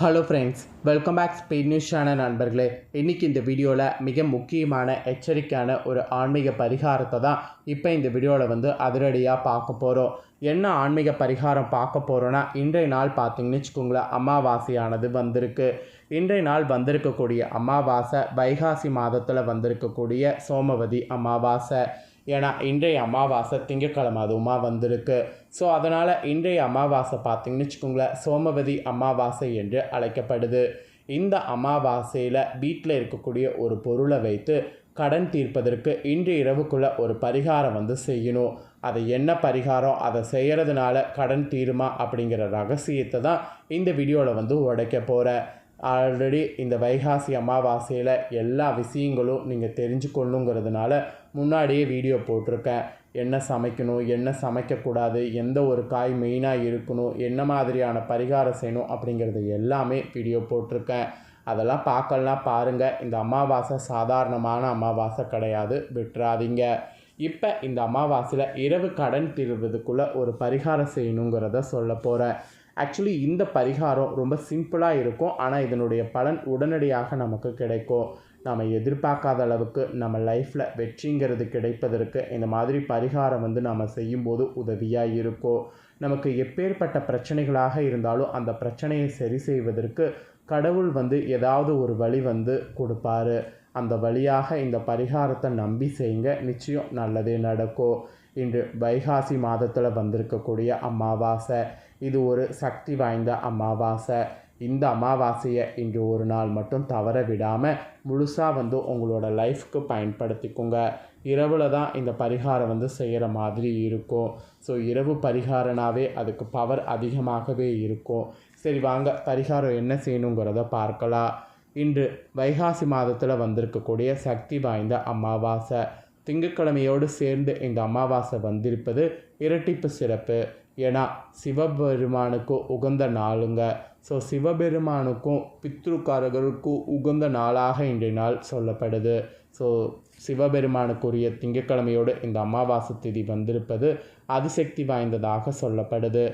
Hello friends welcome back speed news channel நண்பர்களே. இன்றைக்கி இந்த வீடியோவில் மிக முக்கியமான எச்சரிக்கையான ஒரு ஆன்மீக பரிகாரத்தை தான் இப்போ இந்த வீடியோவில் வந்து அதிரடியாக பார்க்க போகிறோம் என்ன ஆன்மீக பரிகாரம் பார்க்க போகிறோன்னா இன்றைய நாள் பார்த்தீங்கன்னு வச்சுக்கோங்களேன் அமாவாசையானது வந்திருக்கு. இன்றைய நாள் வந்திருக்கக்கூடிய அமாவாசை வைகாசி மாதத்தில் வந்திருக்கக்கூடிய சோமவதி அமாவாசை. ஏன்னா இன்றைய அமாவாசை திங்கட்கிழமை அதுவுமா வந்திருக்கு. ஸோ அதனால் இன்றைய அமாவாசை பார்த்திங்கன்னு வச்சுக்கோங்களேன் சோமவதி அமாவாசை என்று அழைக்கப்படுது. இந்த அமாவாசையில் வீட்டில் இருக்கக்கூடிய ஒரு பொருளை வைத்து கடன் தீர்ப்பதற்கு இன்று இரவுக்குள்ளே ஒரு பரிகாரம் வந்து செய்யணும். அது என்ன பரிகாரம்? அதை செய்கிறதுனால கடன் தீருமா அப்படிங்கிற ரகசியத்தை தான் இந்த வீடியோவில் வந்து உடைக்க போகிறேன் ஆல்ரெடி இந்த வைகாசி அமாவாசையில் எல்லா விஷயங்களும் நீங்கள் தெரிஞ்சுக்கொள்ளுங்கிறதுனால முன்னாடியே வீடியோ போட்டிருக்கேன். என்ன சமைக்கணும் என்ன சமைக்கக்கூடாது எந்த ஒரு காய் மெயினாக இருக்கணும் என்ன மாதிரியான பரிகாரம் செய்யணும் அப்படிங்கிறது எல்லாமே வீடியோ போட்டிருக்கேன். அதெல்லாம் பார்க்கலாம் பாருங்கள் இந்த அமாவாசை சாதாரணமான அமாவாசை கிடையாது. விட்டுறாதீங்க. இப்போ இந்த அமாவாசையில் இரவு கடன் தீர்வதுக்குள்ளே ஒரு பரிகாரம் செய்யணுங்கிறத சொல்ல போகிறேன் ஆக்சுவலி இந்த பரிகாரம் ரொம்ப சிம்பிளாக இருக்கும். ஆனால் இதனுடைய பலன் உடனடியாக நமக்கு கிடைக்கும். நாம் எதிர்பார்க்காத அளவுக்கு நம்ம லைஃப்பில் வெற்றிங்கிறது கிடைப்பதற்கு இந்த மாதிரி பரிகாரம் வந்து நாம் செய்யும்போது உதவியாக இருக்கும் நமக்கு எப்பேற்பட்ட பிரச்சனைகளாக இருந்தாலும் அந்த பிரச்சனையை சரி செய்வதற்கு கடவுள் வந்து ஏதாவது ஒரு வழி வந்து கொடுப்பாரு. அந்த வழியாக இந்த பரிகாரத்தை நம்பி செய்யுங்க. நிச்சயம் நல்லதே நடக்கும் இன்று வைகாசி மாதத்தில் வந்திருக்கக்கூடிய அமாவாசை இது ஒரு சக்தி வாய்ந்த அமாவாசை. இந்த அமாவாசையை இன்று ஒரு நாள் மட்டும் தவற விடாமல் முழுசாக வந்து உங்களோட லைஃப்க்கு பயன்படுத்திக்கோங்க. இரவில் தான் இந்த பரிகாரம் வந்து செய்கிற மாதிரி இருக்கும். ஸோ இரவு பரிகாரனாவே அதுக்கு பவர் அதிகமாகவே இருக்கும். சரி வாங்க பரிகாரம் என்ன செய்யணுங்கிறத பார்க்கலாம். இன்று வைகாசி மாதத்தில் வந்திருக்கக்கூடிய சக்தி வாய்ந்த அமாவாசை. திங்கட்கிழமையோடு சேர்ந்து இந்த அமாவாசை வந்திருப்பது இரட்டிப்பு சிறப்பு. ஏன்னா சிவபெருமானுக்கும் உகந்த நாளுங்க. ஸோ சிவபெருமானுக்கும் பித்ருக்காரர்களுக்கும் உகந்த நாளாக இன்றைய நாள் சொல்லப்படுது. ஸோ சிவபெருமானுக்குரிய திங்கட்கிழமையோடு இந்த அமாவாசை திதி வந்திருப்பது அதிசக்தி வாய்ந்ததாக சொல்லப்படுது.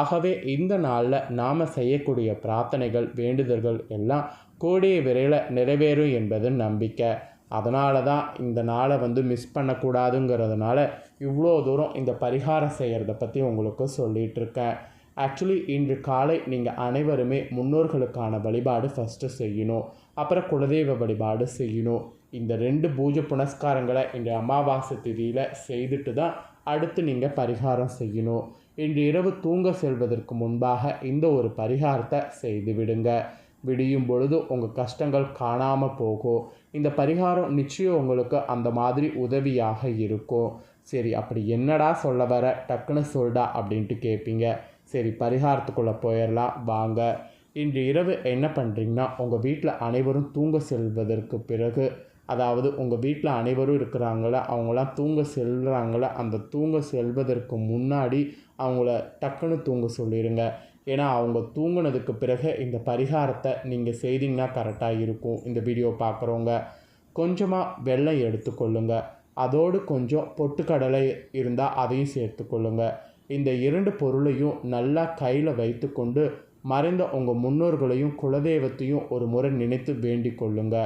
ஆகவே இந்த நாளில் நாம் செய்யக்கூடிய பிரார்த்தனைகள் வேண்டுதல்கள் எல்லாம் கூடிய விரைவில் நிறைவேறும் என்பது நம்பிக்கை. அதனால தான் இந்த நாளை வந்து மிஸ் பண்ணக்கூடாதுங்கிறதுனால இவ்வளோ தூரம் இந்த பரிகாரம் செய்கிறத பற்றி உங்களுக்கு சொல்லிகிட்டு இருக்கேன். ஆக்சுவலி இன்று காலை நீங்கள் அனைவருமே முன்னோர்களுக்கான வழிபாடு ஃபஸ்ட்டு செய்யணும். அப்புறம் குலதெய்வ வழிபாடு செய்யணும். இந்த ரெண்டு பூஜை புனஸ்காரங்களை இன்று அமாவாசை திதியில் செய்துட்டு தான் அடுத்து நீங்கள் பரிகாரம் செய்யணும். இன்று இரவு தூங்க செல்வதற்கு முன்பாக இந்த ஒரு பரிகாரத்தை செய்து விடுங்க. விடியும் பொழுது உங்கள் கஷ்டங்கள் காணாமல் போகும் இந்த பரிகாரம் நிச்சயம் உங்களுக்கு அந்த மாதிரி உதவியாக இருக்கும். சரி அப்படி என்னடா சொல்ல வர? டக்குன்னு சொல்டா அப்படின்ட்டு கேட்பீங்க சரி பரிகாரத்துக்குள்ளே போயிடலாம் வாங்க. இன்று இரவு என்ன பண்ணுறீங்கன்னா உங்கள் வீட்டில் அனைவரும் தூங்க செல்வதற்கு பிறகு அதாவது உங்கள் வீட்டில் அனைவரும் இருக்கிறாங்கள அவங்களாம் தூங்க செல்கிறாங்கள அந்த தூங்க செல்வதற்கு முன்னாடி அவங்கள டக்குன்னு தூங்க சொல்லிடுங்க ஏன்னா அவங்க தூங்கினதுக்கு பிறகு இந்த பரிகாரத்தை நீங்கள் செய்தீங்கன்னா கரெக்டாக இருக்கும். இந்த வீடியோ பார்க்குறவங்க கொஞ்சமாக வெள்ளம் எடுத்துக்கொள்ளுங்க. அதோடு கொஞ்சம் பொட்டுக்கடலை இருந்தால் அதையும் சேர்த்துக்கொள்ளுங்க. இந்த இரண்டு பொருளையும் நல்லா கையில் வைத்துக்கொண்டு மறைந்த உங்கள் முன்னோர்களையும் குலதெய்வத்தையும் ஒரு முறை நினைத்து வேண்டிக் கொள்ளுங்க.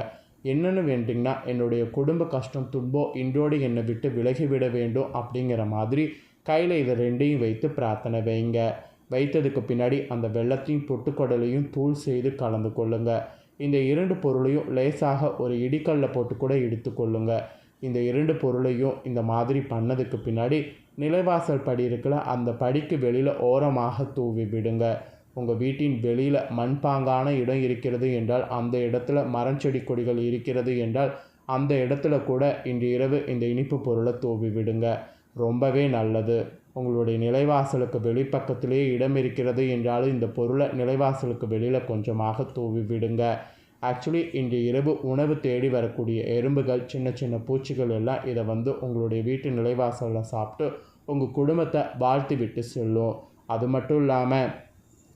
என்னென்னு வேண்டிங்கன்னா என்னுடைய குடும்ப கஷ்டம் துன்பம் இன்றோடு என்னை விட்டு விலகிவிட வேண்டும் அப்படிங்கிற மாதிரி கையில் இதை ரெண்டையும் வைத்து பிரார்த்தனை வைங்க. வைத்ததுக்கு பின்னாடி அந்த வெள்ளத்தையும் பொட்டுக்கடலையும் தூள் செய்து கலந்து கொள்ளுங்க. இந்த இரண்டு பொருளையும் லேசாக ஒரு இடிக்கல்ல போட்டு கூட எடுத்துக்கொள்ளுங்க இந்த இரண்டு பொருளையும் இந்த மாதிரி பண்ணதுக்கு பின்னாடி நிலைவாசல் படி இருக்கல அந்த படிக்கு வெளியில் ஓரமாக தூவி விடுங்க. உங்கள் வீட்டின் வெளியில் மண்பாங்கான இடம் இருக்கிறது என்றால் அந்த இடத்துல மரஞ்செடி கொடிகள் இருக்கிறது என்றால் அந்த இடத்துல கூட இன்று இரவு இந்த இனிப்பு பொருளை தூவி விடுங்க. ரொம்பவே நல்லது. உங்களுடைய நிலைவாசலுக்கு வெளிப்பக்கத்திலேயே இடம் இருக்கிறது என்றாலும் இந்த பொருளை நிலைவாசலுக்கு வெளியில் கொஞ்சமாக தூவி விடுங்க. ஆக்சுவலி இன்று இரவு உணவு தேடி வரக்கூடிய எறும்புகள் சின்ன சின்ன பூச்சிகள் எல்லாம் இதை வந்து உங்களுடைய வீட்டு நிலைவாசலில் சாப்பிட்டு உங்கள் குடும்பத்தை வாழ்த்தி விட்டு செல்லும். அது மட்டும் இல்லாமல்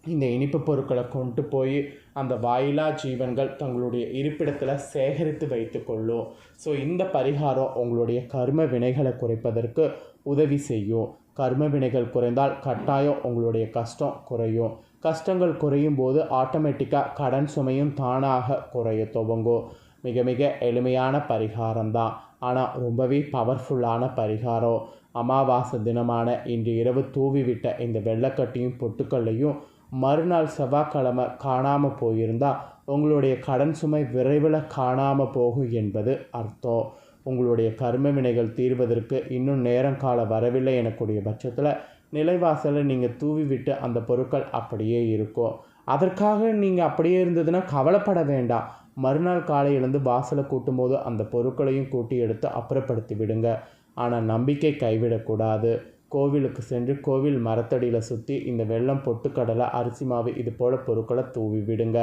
இந்த இனிப்பு பொருட்களை கொண்டு போய் அந்த வாயிலா ஜீவன்கள் தங்களுடைய இருப்பிடத்தில் சேகரித்து வைத்து கொள்ளும். ஸோ இந்த பரிகாரம் உங்களுடைய கர்ம வினைகளை குறைப்பதற்கு உதவி செய்யும். கர்ம வினைகள் குறைந்தால் கட்டாயம் உங்களுடைய கஷ்டம் குறையும். கஷ்டங்கள் குறையும் போது ஆட்டோமேட்டிக்காக கடன் சுமையும் தானாக குறைய துவங்கும். மிக மிக எளிமையான பரிகாரம் தான். ஆனால் ரொம்பவே பவர்ஃபுல்லான பரிகாரம். அமாவாசை தினமான இன்று இரவு தூவிவிட்ட இந்த வெள்ளைக்கட்டியும் பொட்டுக்கல்லையும் மறுநாள் செவ்வாய்க்கிழமை காணாமல் போயிருந்தால் உங்களுடைய கடன் சுமை விரைவில் காணாமல் போகும் என்பது அர்த்தம். உங்களுடைய கர்ம வினைகள் தீர்வதற்கு இன்னும் நேரம் காலம் வரவில்லை எனக்கூடிய பட்சத்தில் நிலைவாசலை நீங்கள் தூவி விட்டு அந்த பொருட்கள் அப்படியே இருக்கும் அதற்காக நீங்கள் அப்படியே இருந்ததுன்னா கவலைப்பட வேண்டாம். மறுநாள் காலை எழுந்து வாசலை கூட்டும்போது அந்த பொருட்களையும் கூட்டி எடுத்து அப்புறப்படுத்தி விடுங்க. ஆனால் நம்பிக்கை கைவிடக்கூடாது கோவிலுக்கு சென்று கோவில் மரத்தடியில் சுற்றி இந்த வெள்ளம் பொட்டுக்கடலை அரிசி மாவு இது போல் பொருட்களை தூவி விடுங்க.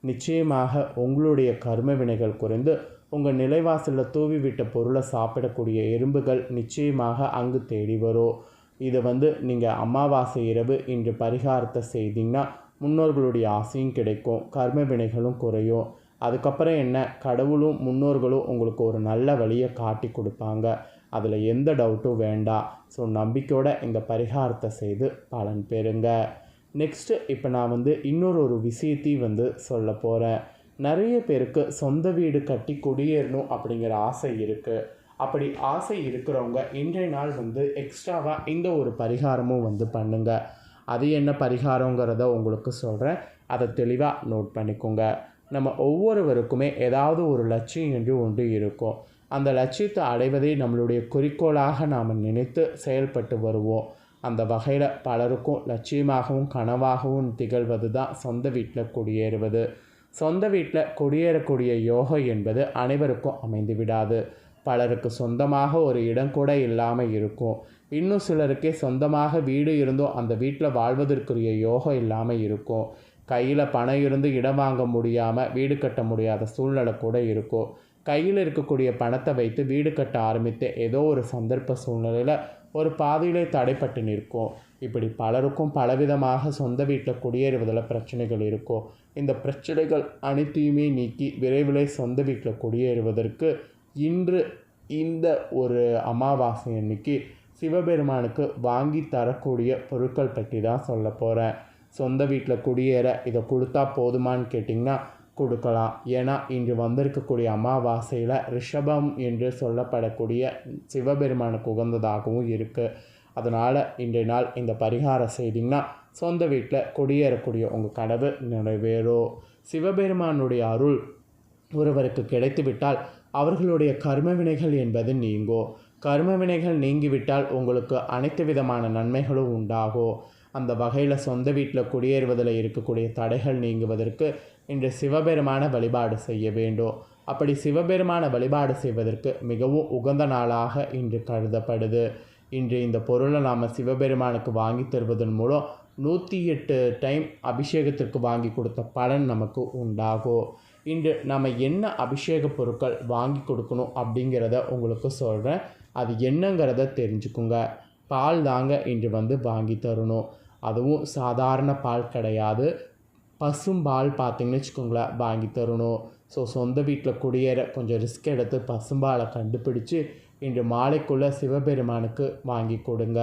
நிச்சயமாக உங்களுடைய கர்ம வினைகள் குறைந்து உங்கள் நிலைவாசலில் தூவி விட்ட பொருளை சாப்பிடக்கூடிய எறும்புகள் நிச்சயமாக அங்கு தேடி வரும் இதை வந்து நீங்கள் அமாவாசை இரவு இன்று பரிகாரத்தை செய்தீங்கன்னா முன்னோர்களுடைய ஆசையும் கிடைக்கும் கர்ம வினைகளும் குறையும். அதுக்கப்புறம் என்ன? கடவுளும் முன்னோர்களும் உங்களுக்கு ஒரு நல்ல வழியை காட்டி கொடுப்பாங்க. அதில் எந்த டவுட்டும் வேண்டாம். ஸோ நம்பிக்கையோட இந்த பரிகாரத்தை செய்து பலன் பெறுங்க. நெக்ஸ்ட்டு இப்போ நான் வந்து இன்னொரு ஒரு விஷயத்தையும் வந்து சொல்ல போகிறேன் நிறைய பேருக்கு சொந்த வீடு கட்டி குடியேறணும் அப்படிங்கிற ஆசை இருக்குது அப்படி ஆசை இருக்கிறவங்க இன்றைய நாள் வந்து எக்ஸ்ட்ராவாக இந்த ஒரு பரிகாரமும் வந்து பண்ணுங்க. அது என்ன பரிகாரங்கிறத உங்களுக்கு சொல்கிறேன் அதை தெளிவாக நோட் பண்ணிக்கோங்க. நம்ம ஒவ்வொருவருக்குமே ஏதாவது ஒரு லட்சியம் என்று ஒன்று இருக்கும். அந்த லட்சியத்தை அடைவதை நம்மளுடைய குறிக்கோளாக நாம் நினைத்து செயல்பட்டு வருவோம். அந்த வகையில் பலருக்கும் லட்சியமாகவும் கனவாகவும் திகழ்வது தான் சொந்த வீட்டில் குடியேறுவது. சொந்த வீட்டில் குடியேறக்கூடிய யோகம் என்பது அனைவருக்கும் அமைந்து விடாது. பலருக்கு சொந்தமாக ஒரு இடம் கூட இல்லாமல் இருக்கும். இன்னும் சிலருக்கே சொந்தமாக வீடு இருந்தும் அந்த வீட்டில் வாழ்வதற்குரிய யோகம் இல்லாமல் இருக்கும். கையில் பணம் இருந்து இடம் வாங்க முடியாமல் வீடு கட்ட முடியாத சூழ்நிலை கூட இருக்கும். கையில் இருக்கக்கூடிய பணத்தை வைத்து வீடு கட்ட ஆரம்பித்து ஏதோ ஒரு சந்தர்ப்ப சூழ்நிலையில் ஒரு பாதையிலே தடைப்பட்டு நிற்கும். இப்படி பலருக்கும் பலவிதமாக சொந்த வீட்டில் குடியேறுவதில் பிரச்சனைகள் இருக்கும் இந்த பிரச்சனைகள் அனைத்தையுமே நீக்கி விரைவில் சொந்த வீட்டில் குடியேறுவதற்கு இன்று இந்த ஒரு அமாவாசை அன்னைக்கு சிவபெருமானுக்கு வாங்கி தரக்கூடிய பொருட்கள் பற்றி தான் சொல்ல போகிறேன் சொந்த வீட்டில் குடியேற இதை கொடுத்தா போதுமான்னு கேட்டிங்கன்னா கொடுக்கலாம். ஏன்னா இன்று வந்திருக்கக்கூடிய அமாவாசையில் ரிஷபம் என்று சொல்லப்படக்கூடிய சிவபெருமானுக்கு உகந்ததாகவும் இருக்குது அதனால் இன்றைய நாள் இந்த பரிகாரம் செய்திங்கன்னா சொந்த வீட்டில் குடியேறக்கூடிய உங்கள் கனவு நிறைவேறும் சிவபெருமானுடைய அருள் ஒருவருக்கு கிடைத்துவிட்டால் அவர்களுடைய கர்ம வினைகள் என்பது நீங்கும் கர்ம வினைகள் நீங்கிவிட்டால் உங்களுக்கு அனைத்து விதமான நன்மைகளும் உண்டாகும் அந்த வகையில் சொந்த வீட்டில் குடியேறுவதில் இருக்கக்கூடிய தடைகள் நீங்குவதற்கு இன்று சிவபெருமான வழிபாடு செய்ய வேண்டும். அப்படி சிவபெருமான வழிபாடு செய்வதற்கு மிகவும் உகந்த நாளாக இன்று கருதப்படுது. இன்று இந்த பொருளை நாம் சிவபெருமானுக்கு வாங்கி தருவதன் மூலம் நூற்றி எட்டு டைம் அபிஷேகத்திற்கு வாங்கி கொடுத்த பலன் நமக்கு உண்டாகும் இன்று நம்ம என்ன அபிஷேக பொருட்கள் வாங்கி கொடுக்கணும் அப்படிங்கிறத உங்களுக்கு சொல்கிறேன் அது என்னங்கிறத தெரிஞ்சுக்குங்க. பால் தாங்க இன்று வந்து வாங்கி தரணும். அதுவும் சாதாரண பால் கிடையாது. பசும் பால் பார்த்தீங்கன்னு வச்சுக்கோங்களேன் வாங்கி தரணும். ஸோ சொந்த வீட்டில் குடியேற கொஞ்சம் ரிஸ்க் எடுத்து பசும்பாலை கண்டுபிடிச்சு இன்று மாலைக்குள்ளே சிவபெருமானுக்கு வாங்கி கொடுங்க.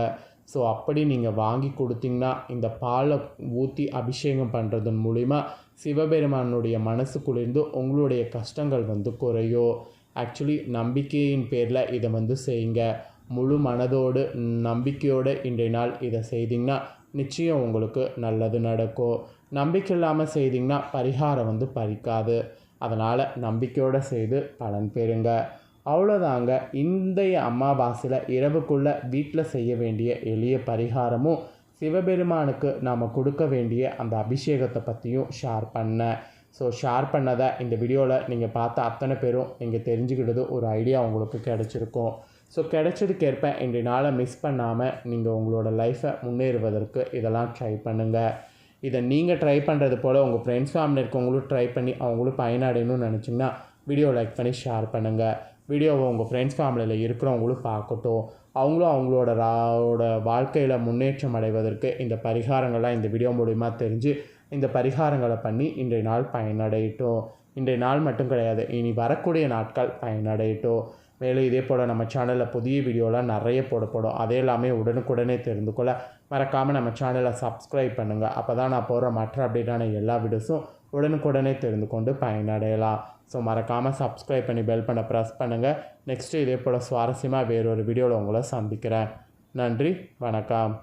ஸோ அப்படி நீங்கள் வாங்கி கொடுத்தீங்கன்னா இந்த பாலை ஊற்றி அபிஷேகம் பண்ணுறதன் மூலிமா சிவபெருமானுடைய மனசு குளிர்ந்து உங்களுடைய கஷ்டங்கள் வந்து குறையும் ஆக்சுவலி நம்பிக்கையின் பேரில் இதை வந்து செய்யுங்க. முழு மனதோடு நம்பிக்கையோடு இன்றைய நாள் இதை செய்தீங்கன்னா நிச்சயம் உங்களுக்கு நல்லது நடக்கும் நம்பிக்கை இல்லாமல் செய்தீங்கன்னா பரிகாரம் வந்து பறிக்காது. அதனால் நம்பிக்கையோடு செய்து பலன் பெறுங்க. அவ்வளோதாங்க இன்றைய அமாவாசையில் இரவுக்குள்ளே வீட்டில் செய்ய வேண்டிய எளிய பரிகாரமும் சிவபெருமானுக்கு நாம் கொடுக்க வேண்டிய அந்த அபிஷேகத்தை பற்றியும் ஷேர் பண்ணேன். ஸோ ஷேர் பண்ணதை இந்த வீடியோவில் நீங்கள் பார்த்த அத்தனை பேரும் நீங்கள் தெரிஞ்சுக்கிட்டது ஒரு ஐடியா உங்களுக்கு கிடச்சிருக்கும். ஸோ கிடைச்சதுக்கேற்ப இன்றைய நாளை மிஸ் பண்ணாமல் நீங்கள் உங்களோட லைஃப்பை முன்னேறுவதற்கு இதெல்லாம் ட்ரை பண்ணுங்கள் இதை நீங்கள் ட்ரை பண்ணுறது போல் உங்கள் ஃப்ரெண்ட்ஸ் ஃபேமிலி இருக்கவங்களும் ட்ரை பண்ணி அவங்களும் பயனடையணும்னு நினச்சிங்கன்னா வீடியோ லைக் பண்ணி ஷேர் பண்ணுங்கள் வீடியோவை உங்கள் ஃப்ரெண்ட்ஸ் ஃபேமிலியில் இருக்கிறவங்களும் பார்க்கட்டும். அவங்களும் அவங்களோட ராவோட வாழ்க்கையில் முன்னேற்றம் அடைவதற்கு இந்த பரிகாரங்கள்லாம் இந்த வீடியோ மூலிமா தெரிஞ்சு இந்த பரிகாரங்களை பண்ணி இன்றைய நாள் பயனடையட்டும். இன்றைய நாள் மட்டும் கிடையாது இனி வரக்கூடிய நாட்கள் பயனடையட்டும். மேலும் இதே போல் நம்ம சேனலில் புதிய வீடியோலாம் நிறைய போடப்படும். அதே எல்லாமே உடனுக்குடனே தெரிந்து கொள்ள மறக்காமல் நம்ம சேனலை சப்ஸ்கிரைப் பண்ணுங்கள் அப்போ தான் நான் போகிற மற்ற அப்டேட்டான எல்லா வீடியோஸும் உடனுக்குடனே தெரிந்து கொண்டு பயனடையலாம். ஸோ மறக்காமல் சப்ஸ்கிரைப் பண்ணி பெல் பண்ண ப்ரெஸ் பண்ணுங்கள் நெக்ஸ்ட்டு இதே போல் சுவாரஸ்யமாக வேறொரு வீடியோவில் உங்களை சந்திக்கிறேன். நன்றி வணக்கம்.